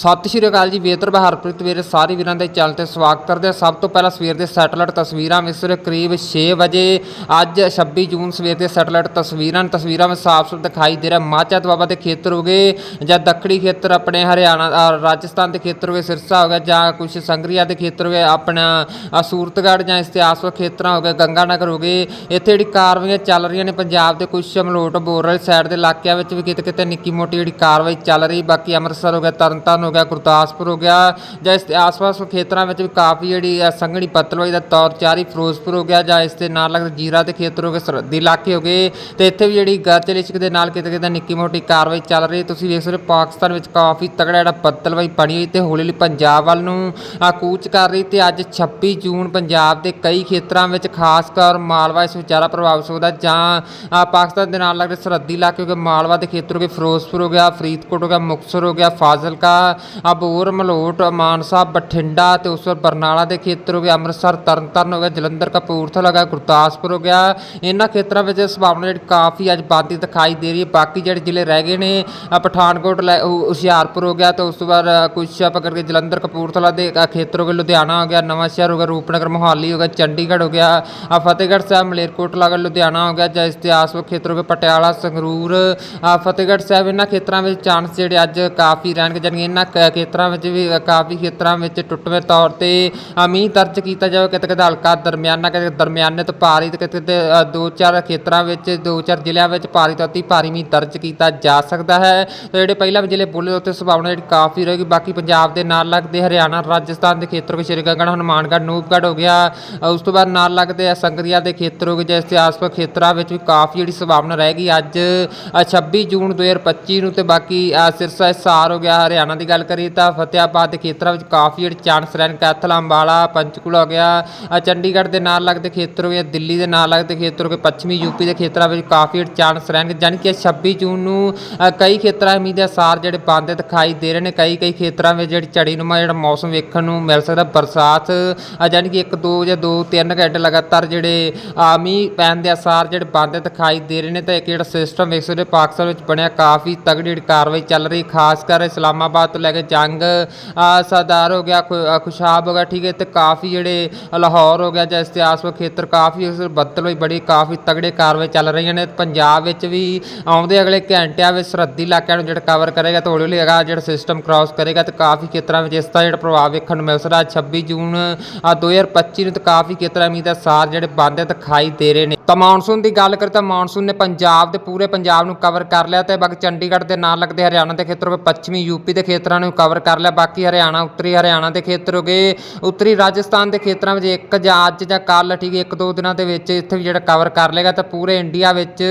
ਸਤਿ ਸ਼੍ਰੀ ਅਕਾਲ ਜੀ ਵੇਦਰ ਹਰਪ੍ਰੀਤ ਵੀਰੇ ਸਾਰੇ ਵੀਰਾਂ ਦੇ ਚੈਨਲ ਤੇ ਸਵਾਗਤ ਕਰਦੇ ਹਾਂ। ਸਭ ਤੋਂ ਪਹਿਲਾਂ ਸਵੇਰ ਦੇ ਸੈਟਲਾਈਟ ਤਸਵੀਰਾਂ ਵਿੱਚ ਸਵੇਰੇ ਕਰੀਬ 6 ਵਜੇ ਅੱਜ 26 ਜੂਨ ਸਵੇਰ ਦੇ ਸੈਟਲਾਈਟ ਤਸਵੀਰਾਂ ਤਸਵੀਰਾਂ ਵਿੱਚ ਸਾਫ਼ ਸੁਥਰਾ ਦਿਖਾਈ ਦੇ ਰਿਹਾ ਮਾਝਾ ਦੁਆਬਾ ਦੇ ਖੇਤਰ ਹੋ ਗਏ ਜਾਂ ਦੱਖਣੀ ਖੇਤਰ ਆਪਣੇ ਹਰਿਆਣਾ ਰਾਜਸਥਾਨ ਦੇ ਖੇਤਰ ਹੋ ਗਏ ਸਿਰਸਾ ਹੋ ਗਿਆ ਜਾਂ ਕੁਝ ਸੰਗਰੀਆ ਦੇ ਖੇਤਰ ਹੋ ਗਏ ਆਪਣਾ ਅ, ਸੂਰਤਗੜ੍ਹ ਜਾਂ ਇਤਿਹਾਸਕ ਖੇਤਰਾਂ ਹੋ ਗਏ ਗੰਗਾ ਨਗਰ ਹੋ ਗਏ। ਇੱਥੇ ਜਿਹੜੀ ਕਾਰਵਾਈਆਂ ਚੱਲ ਰਹੀਆਂ ਨੇ ਪੰਜਾਬ ਦੇ ਕੁਝ ਮਲੋਟ ਬੋਰਲ ਸਾਈਡ ਦੇ ਇਲਾਕਿਆਂ ਵਿੱਚ ਵੀ ਕਿਤੇ ਕਿਤੇ ਨਿੱਕੀ ਮੋਟੀ ਜਿਹੜੀ ਕਾਰਵਾਈ ਚੱਲ ਰਹੀ ਬਾਕੀ ਅੰਮ੍ਰਿਤਸਰ ਹੋ ਗਿਆ ਤਰਨਤਾਰਨ ਹੋ ਗਿਆ ਗੁਰਦਾਸਪੁਰ ਹੋ ਗਿਆ ਜਾਂ ਇਸ ਦੇ ਆਸ-ਪਾਸ ਖੇਤਰਾਂ ਵਿੱਚ ਵੀ ਕਾਫੀ ਜਿਹੜੀ ਅ, ਸੰਘਣੀ ਪੱਤਲਵਾਈ ਦਾ ਤੌਰ ਚਾਰੀ ਫਿਰੋਜ਼ਪੁਰ ਹੋ ਗਿਆ ਜਾਂ ਇਸ ਦੇ ਨਾਲ ਲੱਗਦੇ ਜੀਰਾ ਦੇ ਖੇਤਰ ਹੋ ਗਏ ਸਰਹੱਦੀ ਇਲਾਕੇ ਹੋ ਗਏ ਤੇ ਇੱਥੇ ਵੀ ਜਿਹੜੀ ਗਰਜ ਲਿਸ਼ਕ ਦੇ ਨਾਲ ਕਿਤੇ ਕਿਤੇ ਨਿੱਕੀ ਮੋਟੀ ਕਾਰਵਾਈ ਚੱਲ ਰਹੀ ਤੁਸੀਂ ਵੇਖ ਸਕਦੇ ਹੋ ਪਾਕਿਸਤਾਨ ਵਿੱਚ ਕਾਫੀ ਤਗੜਾ ਜਿਹੜਾ ਪੱਤਲਵਾਈ ਬਣੀ ਹੋਈ ਤੇ ਹੌਲੀ ਹੌਲੀ ਪੰਜਾਬ ਵੱਲ ਨੂੰ ਆ ਕੂਚ ਕਰ ਰਹੀ ਤੇ ਅੱਜ 26 ਜੂਨ ਪੰਜਾਬ ਦੇ ਕਈ ਖੇਤਰਾਂ ਵਿੱਚ ਖਾਸ ਕਰ ਮਾਲਵਾ ਇਸ ਵਿਚਾਰਾ ਪ੍ਰਭਾਵਿਤ ਹੋਦਾ ਜਾਂ ਪਾਕਿਸਤਾਨ ਦੇ ਨਾਲ ਲੱਗਦੇ ਸਰਹੱਦੀ ਇਲਾਕੇ ਹੋ ਗਏ ਮਾਲਵਾ ਦੇ ਖੇਤਰ ਹੋ ਗਏ ਫਿਰੋਜ਼ਪੁਰ ਹੋ ਗਿਆ ਫਰੀਦਕੋਟ ਹੋ ਗਿਆ ਮੁਕਤਸਰ ਹੋ ਗਿਆ ਫਾਜ਼ਿਲਕਾ ਅਬੋਰ ਮਲੋਟ ਮਾਨਸਾ ਬਠਿੰਡਾ ਤੇ ਉਸ ਤੋਂ ਬਾਅਦ ਬਰਨਾਲਾ ਦੇ ਖੇਤਰ ਹੋ ਗਏ, ਅੰਮ੍ਰਿਤਸਰ, ਤਰਨਤਾਰਨ ਹੋ ਗਿਆ ਜਲੰਧਰ, ਕਪੂਰਥਲਾ ਹੋ ਗਿਆ, ਗੁਰਦਾਸਪੁਰ ਹੋ ਗਿਆ। ਇਹਨਾਂ ਖੇਤਰਾਂ ਵਿੱਚ ਸੰਭਾਵਨਾ ਜਿਹੜੀ ਕਾਫੀ ਅੱਜ ਬੰਦੀ ਦਿਖਾਈ ਦੇ ਰਹੀ ਹੈ। ਬਾਕੀ ਜਿਹੜੇ ਜ਼ਿਲ੍ਹੇ ਰਹਿ ਗਏ ਨੇ ਪਠਾਨਕੋਟ ਲੈ- ਹੁਸ਼ਿਆਰਪੁਰ ਹੋ ਗਿਆ ਤੇ ਉਸ ਤੋਂ ਬਾਅਦ ਕੁਛ ਆਪਾਂ ਕਰਕੇ ਜਲੰਧਰ, ਕਪੂਰਥਲਾ ਦੇ ਖੇਤਰ ਹੋ ਗਏ, ਲੁਧਿਆਣਾ ਹੋ ਗਿਆ, ਨਵਾਂ ਸ਼ਹਿਰ ਹੋ ਗਿਆ, ਰੂਪਨਗਰ, ਮੋਹਾਲੀ ਹੋ ਗਿਆ, ਚੰਡੀਗੜ੍ਹ ਹੋ ਗਿਆ ਫਤਿਹਗੜ੍ਹ ਸਾਹਿਬ ਮਲੇਰਕੋਟਲਾ ਹੋ ਗਿਆ ਲੁਧਿਆਣਾ ਹੋ ਗਿਆ, ਜਾਂ ਇਤਿਹਾਸਕ ਖੇਤਰ ਹੋ ਗਏ, ਪਟਿਆਲਾ, ਸੰਗਰੂਰ ਫਤਿਹਗੜ੍ਹ ਸਾਹਿਬ। ਇਹਨਾਂ ਖੇਤਰਾਂ ਵਿੱਚ ਚਾਂਸ ਜਿਹੜੇ ਅੱਜ ਕਾਫੀ ਰਹਿਣਗੇ, ਜਾਣੀ ਇਹਨਾਂ ਖੇਤਰਾਂ ਵਿੱਚ ਵੀ ਕਾਫੀ ਖੇਤਰਾਂ ਵਿੱਚ ਟੁੱਟਵੇਂ ਤੌਰ ਤੇ ਮੀਂਹ ਦਰਜ ਕੀਤਾ ਜਾਵੇ ਕਿਤੇ ਕਿਤੇ ਹਲਕਾ ਦਰਮਿਆਨਾ ਕਿਤੇ ਦਰਮਿਆਨੇ ਤੋਂ ਭਾਰੀ ਤੇ ਕਿਤੇ ਕਿਤੇ ਦੋ ਚਾਰ ਖੇਤਰਾਂ ਵਿੱਚ ਦੋ ਚਾਰ ਜ਼ਿਲ੍ਹਿਆਂ ਵਿੱਚ ਭਾਰੀ ਤੋਂ ਅਤੀ ਭਾਰੀ ਮੀਂਹ ਦਰਜ ਕੀਤਾ ਜਾ ਸਕਦਾ ਹੈ। ਤੇ ਜਿਹੜੇ ਪਹਿਲਾਂ ਜ਼ਿਲ੍ਹੇ ਬੋਲੇ ਉੱਤੇ ਸੰਭਾਵਨਾ ਜਿਹੜੀ ਕਾਫੀ ਰਹੇਗੀ। ਬਾਕੀ ਪੰਜਾਬ ਦੇ ਨਾਲ ਲੱਗਦੇ ਹਰਿਆਣਾ ਰਾਜਸਥਾਨ ਦੇ ਖੇਤਰ ਕੋ ਸ਼੍ਰੀ ਗੰਗਾਨਗਰ ਹਨੂਮਾਨਗੜ੍ਹ ਨੂਪਗੜ੍ਹ ਹੋ ਗਿਆ। ਉਸ ਤੋਂ ਬਾਅਦ ਨਾਲ ਲੱਗਦੇ ਆ ਸੰਗਰੀਆ ਦੇ ਖੇਤਰ ਹੋ ਗਏ ਜਿਸ ਦੇ ਆਸ ਪਾਸ ਖੇਤਰਾਂ ਵਿੱਚ ਵੀ ਕਾਫੀ ਜਿਹੜੀ ਸੰਭਾਵਨਾ ਰਹੇਗੀ। ਅੱਜ ਅ, 26 ਜੂਨ 2025 ਨੂੰ ਤੇ ਬਾਕੀ ਅ, ਸਿਰਸਾ ਹਿਸਾਰ ਹੋ ਗਿਆ ਹਰਿਆਣਾ ਦੀ ਗੱਲ ਕਰੀਏ ਤਾਂ ਫਤਿਆਬਾਦ ਦੇ ਖੇਤਰਾਂ ਵਿੱਚ ਕਾਫੀ ਜਿਹੜੇ ਚਾਂਸ ਰਹਿਣ ਕੈਥਲ ਅੰਬਾਲਾ ਪੰਚਕੂਲਾ ਹੋ ਗਿਆ ਚੰਡੀਗੜ੍ਹ ਦੇ ਨਾਲ ਲੱਗਦੇ ਖੇਤਰ ਹੋ ਗਿਆ ਦਿੱਲੀ ਦੇ ਨਾਲ ਲੱਗਦੇ ਖੇਤਰ ਹੋ ਗਏ ਪੱਛਮੀ ਯੂਪੀ ਦੇ ਖੇਤਰਾਂ ਵਿੱਚ ਕਾਫੀ ਜਿਹੜੇ ਚਾਂਸ ਰਹਿਣਗੇ ਜਾਣੀ ਕਿ 26 ਜੂਨ ਨੂੰ ਕਈ ਖੇਤਰਾਂ ਮੀਂਹ ਦੇ ਅਸਾਰ ਜਿਹੜੇ ਬੰਦ ਦਿਖਾਈ ਦੇ ਰਹੇ ਨੇ ਕਈ ਕਈ ਖੇਤਰਾਂ ਵਿੱਚ ਜਿਹੜੀ ਝੜੀ ਨੂੰਮਾ ਜਿਹੜਾ ਮੌਸਮ ਵੇਖਣ ਨੂੰ ਮਿਲ ਸਕਦਾ ਬਰਸਾਤ ਅ, ਜਾਣੀ ਕਿ 1 2 ਜਾਂ 2 3 ਘੰਟੇ ਲਗਾਤਾਰ ਜਿਹੜੇ ਮੀਂਹ ਪੈਣ ਦੇ ਅਸਾਰ ਜਿਹੜੇ ਬੰਦ ਦਿਖਾਈ ਦੇ ਰਹੇ ਨੇ ਤਾਂ ਇੱਕ ਜਿਹੜਾ ਸਿਸਟਮ ਵੇਖ ਸਕਦੇ ਪਾਕਿਸਤਾਨ ਵਿੱਚ ਬਣਿਆ ਕਾਫੀ ਤਗੜੀ ਜਿਹੜੀ ਕਾਰਵਾਈ ਚੱਲ ਰਹੀ ਖਾਸ ਕਰ ਇਸਲਾਮਾਬਾਦ ਤੋਂ ਲੈ ਕੇ ਜੰਗ ਸਰਦਾਰ ਹੋ ਗਿਆ ਖੁਸ਼ਾਬ ਹੋ ਗਿਆ, ਠੀਕ ਹੈ, ਤੇ ਕਾਫੀ ਜਿਹੜੇ ਲਾਹੌਰ ਹੋ ਗਿਆ ਜਾਂ ਇਤਿਹਾਸਕ ਖੇਤਰ, ਕਾਫੀ ਬੱਦਲ ਹੋਈ, ਬੜੀ ਕਾਫੀ ਤਗੜੇ ਕਾਰਵਾਈ ਚੱਲ ਰਹੀਆਂ ਨੇ। ਪੰਜਾਬ ਵਿੱਚ ਵੀ ਆਉਂਦੇ ਅਗਲੇ ਘੰਟਿਆਂ ਵਿੱਚ ਸਰਹੱਦੀ ਇਲਾਕਿਆਂ ਨੂੰ ਜਿਹੜਾ ਕਵਰ ਕਰੇਗਾ ਤੇ ਹੌਲੀ ਹੌਲੀ ਹੈਗਾ ਜਿਹੜਾ ਸਿਸਟਮ ਕ੍ਰਾਸ ਕਰੇਗਾ ਤੇ ਕਾਫੀ ਖੇਤਰਾਂ ਵਿੱਚ ਇਸ ਦਾ ਜਿਹੜਾ ਪ੍ਰਭਾਵ ਵੇਖਣ ਨੂੰ ਮਿਲ ਸਕਦਾ 26 ਜੂਨ ਆ 2025 ਨੂੰ ਤੇ ਕਾਫੀ ਖੇਤਰਾਂ ਵਿੱਚ ਦਾ ਸਾਰ ਜਿਹੜੇ ਬੰਦੇ ਦਿਖਾਈ ਦੇ ਰਹੇ ਨੇ। ਤਾਂ ਮੌਨਸੂਨ ਦੀ ਗੱਲ ਕਰੀਏ ਤਾਂ ਮੌਨਸੂਨ ਨੇ ਪੰਜਾਬ ਦੇ ਪੂਰੇ ਪੰਜਾਬ ਨੂੰ ਕਵਰ ਕਰ ਲਿਆ ਤੇ ਬਾਕੀ ਚੰਡੀਗੜ੍ਹ ਦੇ ਨਾਲ ਲੱਗਦੇ ਹਰਿਆਣਾ ਦੇ ਖੇਤਰ ਹੋ ਪੱਛਮੀ ਯੂਪੀ ਦੇ ਖੇਤਰ ਖੇਤਰਾਂ ਨੂੰ ਕਵਰ ਕਰ ਲਿਆ। ਬਾਕੀ ਹਰਿਆਣਾ ਉੱਤਰੀ ਹਰਿਆਣਾ ਦੇ ਖੇਤਰ ਹੋ ਗਏ। ਉੱਤਰੀ ਰਾਜਸਥਾਨ ਦੇ ਖੇਤਰਾਂ ਵਿੱਚ ਇੱਕ ਜਾਂ ਅੱਜ ਜਾਂ ਕੱਲ ਠੀਕ ਹੈ, ਇੱਕ ਦੋ ਦਿਨਾਂ ਦੇ ਵਿੱਚ ਇੱਥੇ ਵੀ ਜਿਹੜਾ ਕਵਰ ਕਰ ਲੇਗਾ ਤਾਂ ਪੂਰੇ ਇੰਡੀਆ ਵਿੱਚ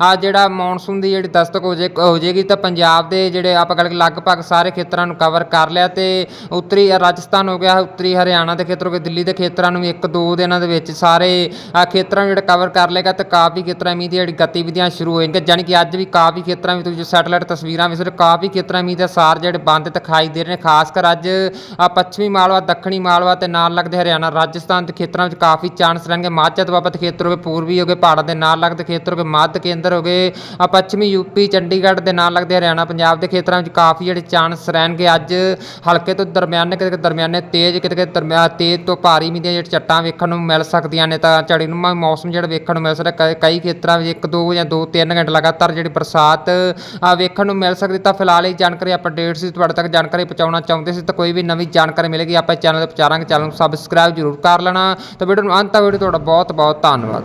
ਆ ਜਿਹੜਾ ਮੌਨਸੂਨ ਦੀ ਜਿਹੜੀ ਦਸਤਕ ਹੋ ਜੇ ਹੋ ਜੇਗੀ ਤਾਂ ਪੰਜਾਬ ਦੇ ਜਿਹੜੇ ਆਪਾਂ ਗੱਲ ਕਰੀਏ ਲਗਭਗ ਸਾਰੇ ਖੇਤਰਾਂ ਨੂੰ ਕਵਰ ਕਰ ਲਿਆ ਤੇ ਉੱਤਰੀ ਰਾਜਸਥਾਨ ਹੋ ਗਿਆ ਉੱਤਰੀ ਹਰਿਆਣਾ ਦੇ ਖੇਤਰ ਹੋ ਗਏ ਦਿੱਲੀ ਦੇ ਖੇਤਰਾਂ ਨੂੰ ਵੀ ਇੱਕ ਦੋ ਦਿਨਾਂ ਦੇ ਵਿੱਚ ਸਾਰੇ ਖੇਤਰਾਂ ਨੂੰ ਜਿਹੜਾ ਕਵਰ ਕਰ ਲੇਗਾ ਤੇ ਕਾਫੀ ਖੇਤਰਾਂ ਮੀਂਹ ਦੀ ਜਿਹੜੀ ਗਤੀਵਿਧੀਆਂ ਸ਼ੁਰੂ ਹੋ ਜਾਣਗੀਆਂ ਜਾਣੀ ਕਿ ਅੱਜ ਵੀ ਕਾਫੀ ਖੇਤਰਾਂ ਵਿੱਚ ਤੁਸੀਂ ਸੈਟਲਾਈਟ ਤਸਵੀਰਾਂ ਵਿੱਚ ਕਾਫੀ ਖੇਤਰਾਂ ਮੀਂਹ ਦਾ ਸਾਰ ਜਿਹੜੇ ਬੰਦ ਦਿਖਾਈ ਦੇ ਰਹੇ ਨੇ। ਖਾਸ ਕਰ ਅੱਜ ਪੱਛਮੀ ਮਾਲਵਾ, ਦੱਖਣੀ ਮਾਲਵਾ ਤੇ ਨਾਲ ਲੱਗਦੇ ਹਰਿਆਣਾ, ਰਾਜਸਥਾਨ ਦੇ ਖੇਤਰਾਂ ਵਿੱਚ ਕਾਫੀ ਚਾਂਸ ਰਹਿਣਗੇ। ਮਾਝਾ ਦੁਆਬਾ ਖੇਤਰ ਹੋ ਗਏ ਪੂਰਬੀ ਹੋ ਗਏ, ਪਹਾੜਾਂ ਦੇ ਨਾਲ ਲੱਗਦੇ ਖੇਤਰ ਹੋ ਗਏ ਮੱਧ ਕੇਂਦਰ ਹੋ ਗਏ ਪੱਛਮੀ ਯੂਪੀ ਚੰਡੀਗੜ੍ਹ ਦੇ ਨਾਲ ਲੱਗਦੇ ਹਰਿਆਣਾ, ਪੰਜਾਬ ਦੇ ਖੇਤਰਾਂ ਵਿੱਚ ਕਾਫੀ ਜਿਹੜੇ ਚਾਂਸ ਰਹਿਣਗੇ। ਅੱਜ ਹਲਕੇ ਤੋਂ ਦਰਮਿਆਨੇ ਕਿਤੇ ਦਰਮਿਆਨੇ ਤੇਜ਼ ਕਿਤੇ ਕਿਤੇ ਦਰਮਿਆਨ ਤੇਜ਼ ਤੋਂ ਭਾਰੀ ਮੀਂਹ ਦੀਆਂ ਜਿਹੜੀਆਂ ਚੱਟਾਂ ਵੇਖਣ ਨੂੰ ਮਿਲ ਸਕਦੀਆਂ ਨੇ, ਤਾਂ ਝੜੀ ਨੂੰ ਮੌਸਮ ਜਿਹੜਾ ਵੇਖਣ ਨੂੰ ਮਿਲ ਸਕਦਾ। ਕਈ- ਖੇਤਰਾਂ ਵਿੱਚ ਇੱਕ, ਦੋ ਜਾਂ ਦੋ, ਤਿੰਨ ਘੰਟੇ ਲਗਾਤਾਰ ਜਿਹੜੀ ਬਰਸਾਤ ਵੇਖਣ ਨੂੰ ਮਿਲ ਸਕਦੀ। ਤਾਂ ਫਿਲਹਾਲ ਇਹ ਜਾਣਕਾਰੀ ਅਪਡੇਟ ਸੀ ਤੁਹਾਡੇ ਤੱਕ ਜਾਣਕਾਰੀ ਪਹੁੰਚਾਉਣਾ ਚਾਹੁੰਦੇ ਸੀ ਤਾਂ ਕੋਈ ਵੀ ਨਵੀਂ ਜਾਣਕਾਰੀ ਮਿਲੇਗੀ, ਆਪਾਂ ਚੈਨਲ ਤੇ ਪਹੁੰਚਾਵਾਂਗੇ ਚੈਨਲ ਨੂੰ ਸਬਸਕ੍ਰਾਈਬ ਜ਼ਰੂਰ ਕਰ ਲੈਣਾ। ਤਾਂ ਵੀਡੀਓ ਨੂੰ ਅੰਤ ਤੱਕ ਵੀਡੀਓ ਤੁਹਾਡਾ ਬਹੁਤ ਬਹੁਤ ਧੰਨਵਾਦ।